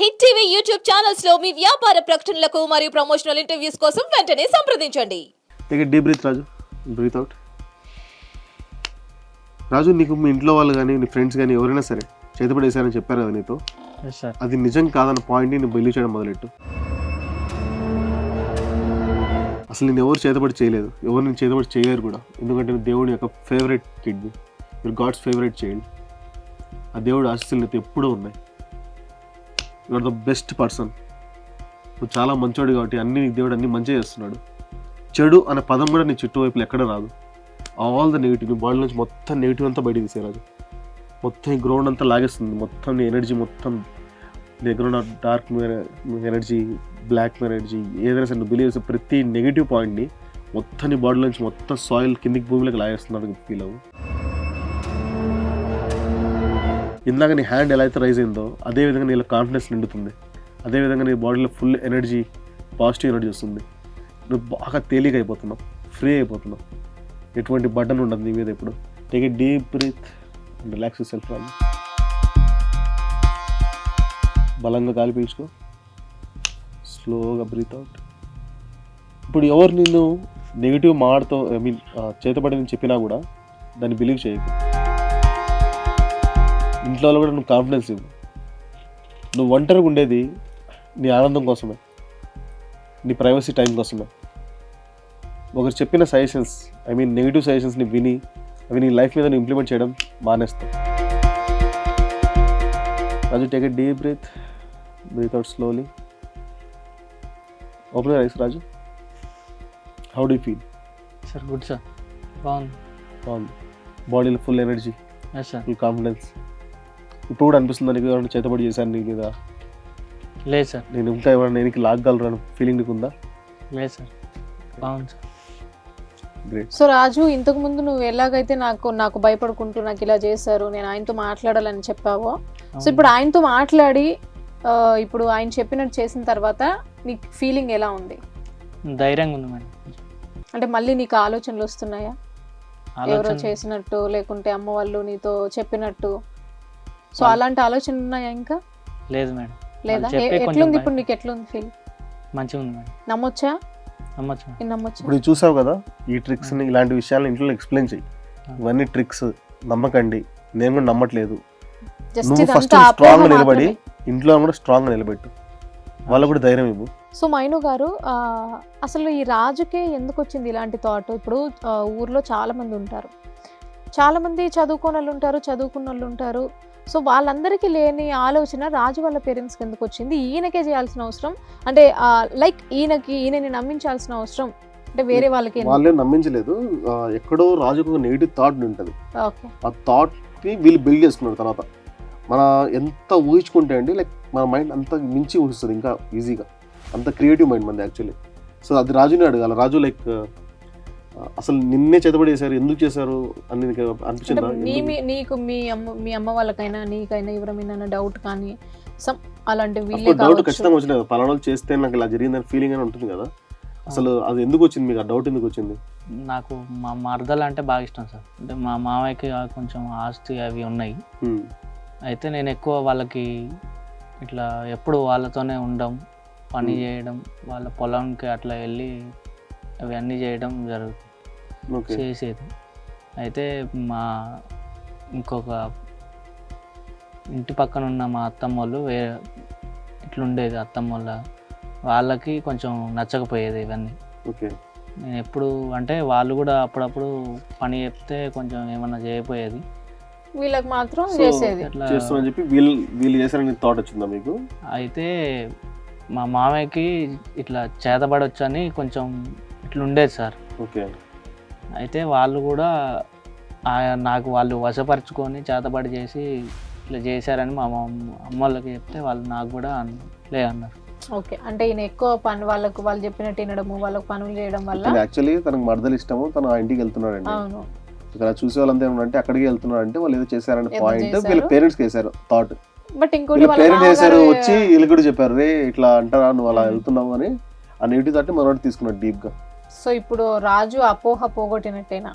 Hit TV YouTube ఛానల్స్లో మీ వ్యాపార ప్రకటనలకు మరియు ప్రమోషనల్ ఇంటర్వ్యూస్ కోసం వెంటనే సంప్రదించండి. Take deep breath Raju breath out Raju నీకు మీ ఇంట్లో వాళ్ళు కానీ నీ ఫ్రెండ్స్ కానీ ఎవరైనా సరే చేతపడేశారని చెప్పారు కదా నీతో? సార్ అది నిజం కాదన్న పాయింట్ని నువ్వు బిలీవ్ చేయడం మొదలెట్టు. అసలు నేను ఎవరు చేతపడి చేయలేదు. ఎవరు నేను చేతపడి చేయలేరు కూడా. ఎందుకంటే నువ్వు దేవుడి యొక్క ఫేవరెట్ కిడ్నీ మీరు గాడ్స్ ఫేవరెట్ చైల్డ్ ఆ దేవుడు ఆశీస్సులు నీతో ఎప్పుడూ ఉన్నాయి. You are the best person నువ్వు చాలా మంచోడు కాబట్టి అన్ని నీకు దేవుడు అన్ని మంచిగా చేస్తున్నాడు. చెడు అనే పదం కూడా నీ చుట్టువైపులు ఎక్కడ రాదు. ఆల్ ద నెగిటివ్ నీ బాడీ నుంచి మొత్తం నెగిటివ్ అంతా బయట తీసేరాదు. మొత్తం ఈ గ్రౌండ్ అంతా లాగేస్తుంది. మొత్తం నీ ఎనర్జీ మొత్తం నీ దగ్గర ఉన్న డార్క్ ఎనర్జీ బ్లాక్ ఎనర్జీ ఏదైనా సరే నువ్వు బిలీవ్ చేసే ప్రతి నెగిటివ్ పాయింట్ని మొత్తం నీ బాడీ నుంచి మొత్తం సాయిల్ కిందికి భూమిలోకి లాగేస్తున్నాడు ఫీల్ అవ్వు. ఇందాక నీ హ్యాండ్ ఎలా అయితే రైజ్ అయిందో అదే విధంగా నీలో కాన్ఫిడెన్స్ నిండుతుంది. అదే విధంగా నీ బాడీలో ఫుల్ ఎనర్జీ పాజిటివ్ ఎనర్జీ వస్తుంది. నువ్వు బాగా తేలిక అయిపోతున్నావు ఫ్రీ అయిపోతున్నావు. ఎటువంటి బటన్ ఉండదు నీ మీద ఇప్పుడు take a deep breath relax self వాళ్ళు బలంగా గాలి పీల్చుకో. స్లోగా బ్రీత్ అవుట్ ఇప్పుడు ఎవరు నిన్ను నెగిటివ్ మాటతో ఐ మీన్ చేతబడి నేను చెప్పినా కూడా దాన్ని బిలీవ్ చేయకు. ఇంట్లో వాళ్ళు కూడా నువ్వు కాన్ఫిడెన్స్ ఇవ్వు. నువ్వు ఒంటరిగా ఉండేది నీ ఆనందం కోసమే. నీ ప్రైవసీ టైం కోసమే. ఒకరు చెప్పిన సజెషన్స్ ఐ మీన్ నెగిటివ్ సజెషన్స్ని విని అవి నీ లైఫ్ మీద ఇంప్లిమెంట్ చేయడం మానేస్తావు. Raju take a deep breath breath out slowly open rice Raju how do feel sir good sir బాగుంది బాగుంది బాడీలో ఫుల్ ఎనర్జీ ఫుల్ కాన్ఫిడెన్స్ ఇప్పుడు కూడా అనిపిస్తుంది నీకు ఎవరైనా చేతబడి చేశాను నీ మీద? లేదు సార్. నేను ఇంకా ఎవరైనా నేను లాగగలరాను ఫీలింగ్ నీకు ఉందా? లేదు సార్. బాగుంది సార్. గ్రేట్ సో రాజు ఇంతకు ముందు నువ్వు ఎలాగైతే నాకు నాకు భయపడుకుంటూ నాకు ఇలా చేశారు నేను ఆయనతో మాట్లాడాలని చెప్పావో? సో ఇప్పుడు ఆయనతో మాట్లాడి ఇప్పుడు ఆయన చెప్పినట్టు చేసిన తర్వాత నీకు ఫీలింగ్ ఎలా ఉంది? ధైర్యంగా ఉంది మేడం. అంటే మళ్ళీ నీకు ఆలోచనలు వస్తున్నాయా? ఎవరో ఆలోచన చేసినట్టు లేకుంటే అమ్మ వాళ్ళు నీతో చెప్పినట్టు? సో అలాంటి ఆలోచన ఉన్నాయా ఇంకా? లేదు మేడం. లేదా? వాళ్ళు ఎట్లుంది. ఇప్పుడు నీకు? ఎట్లుంది ఫీల్ మంచిగా ఉంది మేడం. నమ్మొచ్చా? నమ్మచ్చు నమ్మొచ్చా? ఇప్పుడు చూసావు కదా ఈ ట్రిక్స్ని ఇలాంటి విషయాలను ఇంట్లో ఎక్స్ప్లెయిన్ చెయ్యి. ఇవన్నీ ట్రిక్స్ నమ్మకండి. నేను కూడా నమ్మట్లేదు. జస్ట్ నువ్వు ఫస్ట్ స్ట్రాంగ్ నిలబడి. ఇంట్లో కూడా స్ట్రాంగ్ నిలబెట్టు. వాళ్ళకు కూడా ధైర్యం ఇవ్వు. సో మైను గారు అసలు ఈ రాజుకే ఎందుకు వచ్చింది ఇలాంటి థాట్ ఇప్పుడు ఊర్లో చాలా మంది ఉంటారు. చాలా మంది చదువుకోని వాళ్ళు ఉంటారు చదువుకున్న వాళ్ళు ఉంటారు. సో వాళ్ళందరికీ లేని ఆలోచన రాజు వాళ్ళ పేరెంట్స్కి ఎందుకు వచ్చింది. ఈయనకే చేయాల్సిన అవసరం అంటే లైక్ ఈయనకి ఈయనని నమ్మించాల్సిన అవసరం అంటే వేరే వాళ్ళకి? వాళ్ళే నమ్మించలేదు. ఎక్కడో రాజుకు ఒక నెగిటివ్ థాట్ ఉంటుంది. ఆ థాట్ని వీళ్ళు బిల్డ్ చేసుకున్నారు తర్వాత. మన ఎంత ఊహించుకుంటే అండి లైక్ మన మైండ్ అంత మించి ఊహిస్తుంది ఇంకా ఈజీగా అంత క్రియేటివ్ మైండ్ మంది యాక్చువల్లీ సో అది రాజుని అడగాలి. రాజు లైక్ అసలు నిన్నే చేతబడి చేశారు ఎందుకు చేశారు అని అనిపించిందా? నీకు మీ అమ్మ మీ అమ్మ వాళ్ళకైనా నీకైనా ఎవరైనా డౌట్ కానీ సమ్ అలాంటి డౌట్ ఖచ్చితంగా వచ్చింది కదా. పలానా చేస్తే నాకు ఇలా జరిగిందని ఫీలింగ్ అని ఉంటుంది కదా. అసలు అది ఎందుకు వచ్చింది మీకు? ఆ డౌట్ ఎందుకు వచ్చింది? నాకు మా మరదలు అంటే బాగా ఇష్టం సార్. అంటే మా మామయ్యకి కొంచెం ఆస్తి అవి ఉన్నాయి. హ్మ్. అయితే నేను ఎక్కువ వాళ్ళకి ఇట్లా ఎప్పుడు వాళ్ళతోనే ఉండడం పని Hmm. చేయడం వాళ్ళ పొలంకి అట్లా వెళ్ళి అవి అన్నీ చేయడం జరుగుతుంది ఓకే. చేసేది. అయితే మా ఇంకొక ఇంటి పక్కన ఉన్న మా అత్తమ్మ వాళ్ళు వేరే ఇట్లుండేది అత్తమ్మ వాళ్ళ వాళ్ళకి కొంచెం నచ్చకపోయేది ఇవన్నీ. ఓకే. నేను ఎప్పుడు అంటే వాళ్ళు కూడా అప్పుడప్పుడు పని చెప్తే కొంచెం ఏమన్నా చేయకపోయేది. వీళ్ళకి మాత్రం చేసేది. చెప్పి వీళ్ళు వీళ్ళు చేశారని థాట్ వచ్చిందా మీకు? అయితే మా మామయ్యకి ఇట్లా చేతబడొచ్చు అని కొంచెం ఇట్లా ఉండేది సార్. ఓకే. అయితే వాళ్ళు కూడా ఆ- నాకు వాళ్ళు వశపరుచుకొని చేతబడి చేసి ఇట్లా చేశారని మా అమ్మ అమ్మ వాళ్ళకి చెప్తే వాళ్ళు నాకు కూడా లే అన్నారు. ఓకే. అంటే ఈయన ఎక్కువ పని వాళ్ళకు వాళ్ళు చెప్పినట్టు వినడము వాళ్ళకు పనులు చేయడం వల్ల యాక్చువల్లీ తనకు మరదలు ఇష్టము తను ఆ ఇంటికి వెళ్తున్నాడండి. అవును. ఇక్కడ చూసే వాళ్ళంతా ఏమంటే అక్కడికి వెళ్తున్నారు అంటే వాళ్ళు ఏదో చేశారనే పాయింట్ చేశారు. వీళ్ళ పేరెంట్స్కి వేశారు థాట్ బట్ ఇంకోటి పేరెంట్స్ చేశారు వచ్చి వీళ్ళు కూడా చెప్పారు రే ఇట్లా అంటారా? నువ్వు అలా. వెళ్తున్నావు అని. ఆ నెగిటివ్ థాట్ మనోడు తీసుకున్నాడు డీప్గా. సో ఇప్పుడు రాజు అపోహ పోగొట్టినట్టేనా?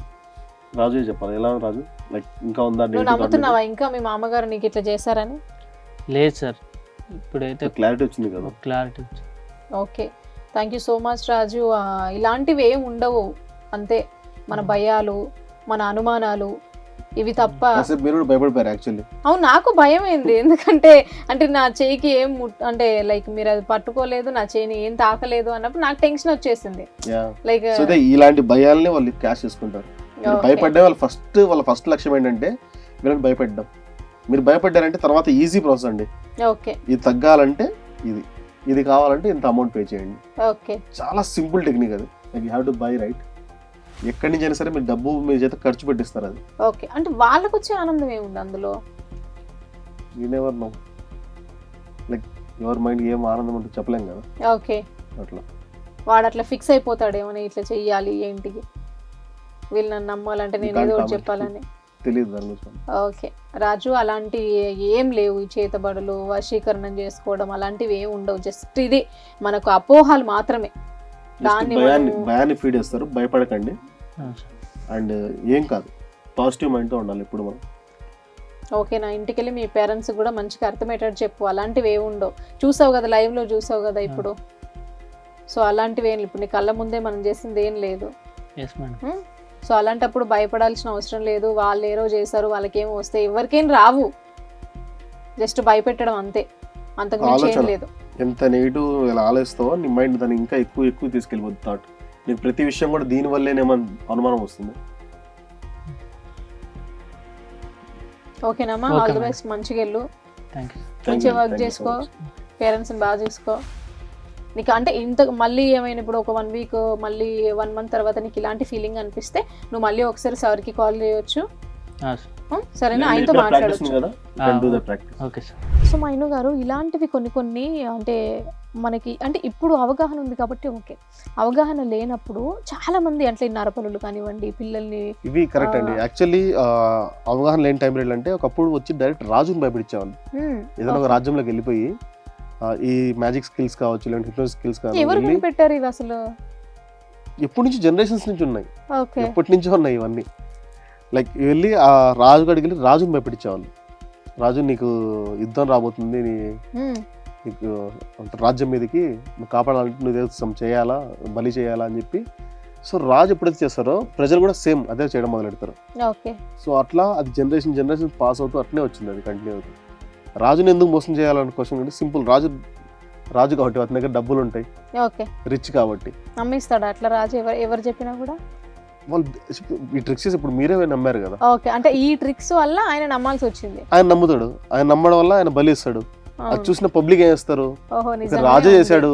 రాజు చెప్పాలి. ఎలా రాజు? లైక్ ఇంకా ఉందా నువ్వు నమ్ముతున్నావా? ఇంకా మీ మామగారు నీకు ఇట్లా చేశారని? లేదు సార్. ఇప్పుడైతే క్లారిటీ వచ్చింది కదా. Clarity okay. Thank you so much Raju. ఇలాంటివి ఏం ఉండవు. అంతే. మన భయాలు మన అనుమానాలు ఇవి తప్ప. మీరు భయపడిపోయారు యాక్చువల్లీ అవును నాకు భయం ఏంది ఎందుకంటే అంటే నా చేయికి ఏం అంటే లైక్ మీరు అది పట్టుకోలేదు నా చేయిని ఏం తాకలేదు అన్నప్పుడు నాకు టెన్షన్ వచ్చేసింది. లైక్ ఇలాంటి భయాల్ని వాళ్ళు క్యాష్ చేసుకుంటారు. భయపడ్డే వాళ్ళ ఫస్ట్ వాళ్ళ ఫస్ట్ లక్ష్యం ఏంటంటే వీళ్ళని భయపెట్టడం మీరు భయపడ్డారంటే తర్వాత ఈజీ ప్రాసెస్ అండి. ఓకే. ఇది తగ్గాలంటే ఇది. ఇది కావాలంటే ఇంత అమౌంట్ పే చేయండి. ఓకే. చాలా సింపుల్ టెక్నిక్ అది. You have to by right ఎక్కడి నుంచి అయినా సరే మీరు డబ్బు మీ చేత ఖర్చు పెట్టిస్తారు అది. ఓకే. అంటే వాళ్ళకు వచ్చే ఆనందం ఏముంది అందులో? యూ నెవర్ నో లైక్ ఎవరి మైండ్ ఏం ఆనందం ఉంటుందో చెప్పలేం కదా. ఓకే. అట్లా. వాడు అట్లా ఫిక్స్ అయిపోతాడేమో నేను ఇట్లా చెయ్యాలి ఏంటికి? వీళ్ళు నన్ను నమ్మాలంటే నేను ఏదో ఒకటి చెప్పాలని. తెలియదు దాని గురించి. ఓకే. రాజు అలాంటి ఏం లేవు ఈ చేతబడులు వశీకరణం చేసుకోవడం అలాంటివి ఏం ఉండవు. జస్ట్ ఇది. మనకు అపోహలు మాత్రమే. భయాన్ని భయాన్ని ఫీడ్ చేస్తారు. భయపడకండి. అండ్ ఏం కాదు. పాజిటివ్ మైండ్తో ఉండాలి ఇప్పుడు మనం. ఓకే నా ఇంటికి వెళ్ళి మీ పేరెంట్స్ కూడా మంచిగా అర్థమయ్యేటట్టు చెప్పు. అలాంటివి ఏమి ఉండవు. చూసావు కదా live లో చూసావు కదా ఇప్పుడు. సో అలాంటివి ఏం. ఇప్పుడు నీ కళ్ళ ముందే మనం చేసింది ఏం లేదు? సో అలాంటప్పుడు భయపడాల్సిన అవసరం లేదు. వాళ్ళు ఏరో చేశారు వాళ్ళకేమో వస్తే ఎవరికేం రావు. జస్ట్ భయపెట్టడం అంతే. అంతకుమించి ఏం ఆలోచన. లేదు. ఎంత నెగిటివ్ ఇలా ఆలోచిస్తావో నీ మైండ్ దాన్ని ఇంకా ఎక్కువ ఎక్కువ తీసుకెళ్ళిపోద్ది థాట్ నీకు ప్రతి విషయం కూడా దీని వల్లేనేమని అనుమానం వస్తుంది. ఓకేనమ్మా ఆల్ ది. బెస్ట్ మంచిగా వెళ్ళు. మంచిగా you, వర్క్ చేసుకో. పేరెంట్స్ని బాగా చూసుకో. నీకు అంటే ఇంత మళ్ళీ ఏమైనా ఇప్పుడు ఒక వన్ వీక్ మళ్ళీ వన్ మంత్ తర్వాత నీకు ఇలాంటి ఫీలింగ్ అనిపిస్తే నువ్వు మళ్ళీ ఒకసారి సార్కి కాల్ చేయొచ్చు. ఉం? సరేనా? ఆయనతో మాట్లాడచ్చు. ఉంది కదా. Do the okay. Practice okay sir so Mainu గారు ఇలాంటివి కొన్ని కొన్ని అంటే మనకి అంటే ఇప్పుడు అవగాహన ఉంది కాబట్టి ఓకే. అవగాహన లేనప్పుడు చాలా మంది అంటే నరపనులు కానివ్వండి పిల్లల్ని ఇవి కరెక్ట్ అండి. యాక్చువల్లీ అవగాహన లేని టైం పీరియడ్ అంటే ఒకప్పుడు వచ్చి డైరెక్ట్ రాజుని భయపెట్టించేవాళ్ళు ఏదైనా ఒక. రాజ్యంలోకి వెళ్ళిపోయి ఈ మ్యాజిక్ స్కిల్స్ కావచ్చు లేదంటే హిప్నోస్ స్కిల్స్ కావచ్చు ఎవరు పెట్టారు ఇవి అసలు? ఎప్పటి నుంచి? జనరేషన్స్ నుంచి ఉన్నాయి. ఓకే. ఎప్పటి నుంచో ఉన్నాయి ఇవన్నీ. లైక్ వెళ్ళి ఆ రాజు కాడికి వెళ్ళి రాజుని భయపెట్టించేవాళ్ళు. రాజు నీకు యుద్ధం రాబోతుంది నీ నీకు రాజ్యం మీదకి నువ్వు కాపాడాలంటే నువ్వు ఏదో చేయాలా బలి చేయాలా అని చెప్పి. సో రాజు ఎప్పుడైతే చేస్తారో ప్రజలు కూడా సేమ్ అదే చేయడం మొదలు పెడతారు ఓకే. సో అట్లా అది జనరేషన్ జనరేషన్ పాస్ అవుతూ అట్లనే వచ్చింది అది కంటిన్యూ అవుతూ. రాజుని ఎందుకు మోసం చేయాలన్న క్వశ్చన్ అంటే సింపుల్. రాజు రాజు కాబట్టి అతని దగ్గర డబ్బులు ఉంటాయి. ఓకే. రిచ్ కాబట్టి. నమ్మిస్తాడా అట్లా రాజు? ఎవరు ఎవరు చెప్పినా కూడా? వాళ్ళు ఈ ట్రిక్స్ ఇప్పుడు మీరే నమ్మారు కదా. ఓకే అంటే ఈ ట్రిక్స్ వల్ల ఆయన నమ్మాల్సి వచ్చింది. ఆయన నమ్ముతాడు. ఆయన నమ్మడం వల్ల ఆయన బలి ఇస్తాడు. అది. చూసిన పబ్లిక్ ఏం చేస్తారు? రాజే. చేశాడు.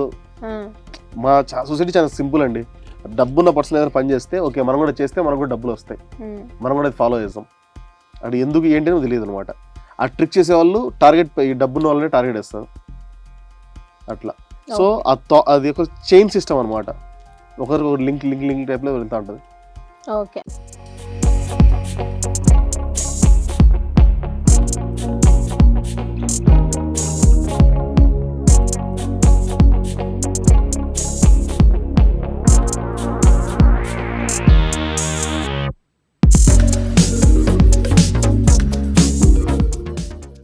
మా సొసైటీ చాలా సింపుల్ అండి. డబ్బున్న పర్సన్ ఏదైనా పని చేస్తే ఓకే మనం కూడా చేస్తే మనకు కూడా డబ్బులు వస్తాయి. మనం కూడా ఫాలో చేస్తాం. అది ఎందుకు ఏంటి అని తెలియదు అనమాట ఆ ట్రిక్ చేసే వాళ్ళు టార్గెట్ ఈ డబ్బున్న వాళ్ళని టార్గెట్ వేస్తారు అట్లా. సో అది ఒక చైన్ సిస్టమ్ అనమాట ఒకరికి ఒక లింక్ లింక్ లింక్ టైప్లో వెళ్తూ ఉంటుంది. ఓకే